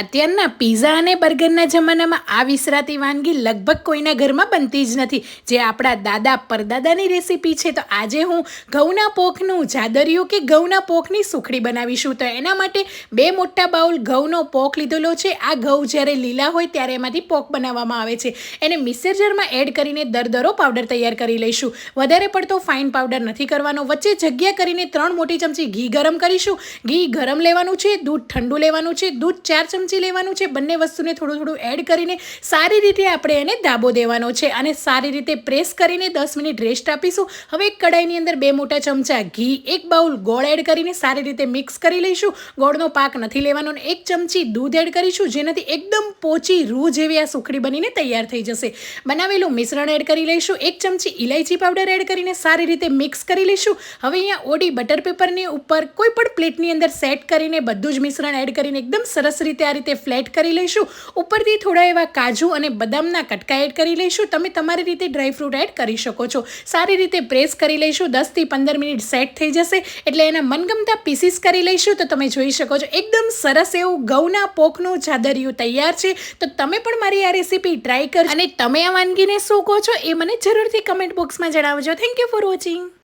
અત્યારના પીઝા અને બર્ગરના જમાનામાં આ વિસરાતી વાનગી લગભગ કોઈના ઘરમાં બનતી જ નથી. જે આપણા દાદા પરદાદાની રેસીપી છે, તો આજે હું ઘઉંના પોખનું જાદરિયું કે ઘઉંના પોખની સુખડી બનાવીશું. તો એના માટે બે મોટા બાઉલ ઘઉંનો પોખ લીધેલો છે. આ ઘઉં જ્યારે લીલા હોય ત્યારે એમાંથી પોખ બનાવવામાં આવે છે. એને મિક્સર એડ કરીને દરદરો પાવડર તૈયાર કરી લઈશું. વધારે પડતો ફાઇન પાવડર નથી કરવાનો. વચ્ચે જગ્યા કરીને ત્રણ મોટી ચમચી ઘી ગરમ કરીશું. ઘી ગરમ લેવાનું છે, દૂધ ઠંડુ લેવાનું છે, દૂધ ચાર ચમચી લેવાનું છે. બંને વસ્તુને થોડું થોડું એડ કરીને સારી રીતે આપણે એને દાબો દેવાનો છે અને સારી રીતે પ્રેસ કરીને દસ મિનિટ રેસ્ટ આપીશું. હવે એક કડાઈની અંદર બે મોટા ચમચા ઘી, એક બાઉલ ગોળ એડ કરીને સારી રીતે મિક્સ કરી લઈશું. ગોળનો પાક નથી લેવાનો એક ચમચી દૂધ એડ કરીશું, જેનાથી એકદમ પોચી રૂ જેવી આ સુખડી બનીને તૈયાર થઈ જશે. બનાવેલું મિશ્રણ એડ કરી લઈશું. એક ચમચી ઇલાયચી પાવડર એડ કરીને સારી રીતે મિક્સ કરી લઈશું. હવે અહીંયા ઓડી બટર પેપરની ઉપર કોઈ પણ પ્લેટની અંદર સેટ કરીને બધું જ મિશ્રણ એડ કરીને એકદમ સરસ રીતે આ રીતે ફ્લેટ કરી લઈશું, ઉપરથી થોડા એવા કાજુ અને બદામના કટકા એડ કરી લઈશું, તમે તમારી રીતે ડ્રાયફ્રૂટ એડ કરી શકો છો. સારી રીતે પ્રેસ કરી લઈશું, દસથી પંદર મિનિટ સેટ થઈ જશે, એટલે એના મનગમતા પીસીસ કરી લઈશું, તો તમે જોઈ શકો છો, એકદમ સરસ એવું ઘઉંના પોખનું જાદરિયું તૈયાર છે. તો તમે પણ મારી આ રેસીપી ટ્રાય કરજો. અને તમે આ વાનગીને શું કહો છો, એ મને જરૂરથી કમેન્ટ બોક્સમાં જણાવજો. Thank you for watching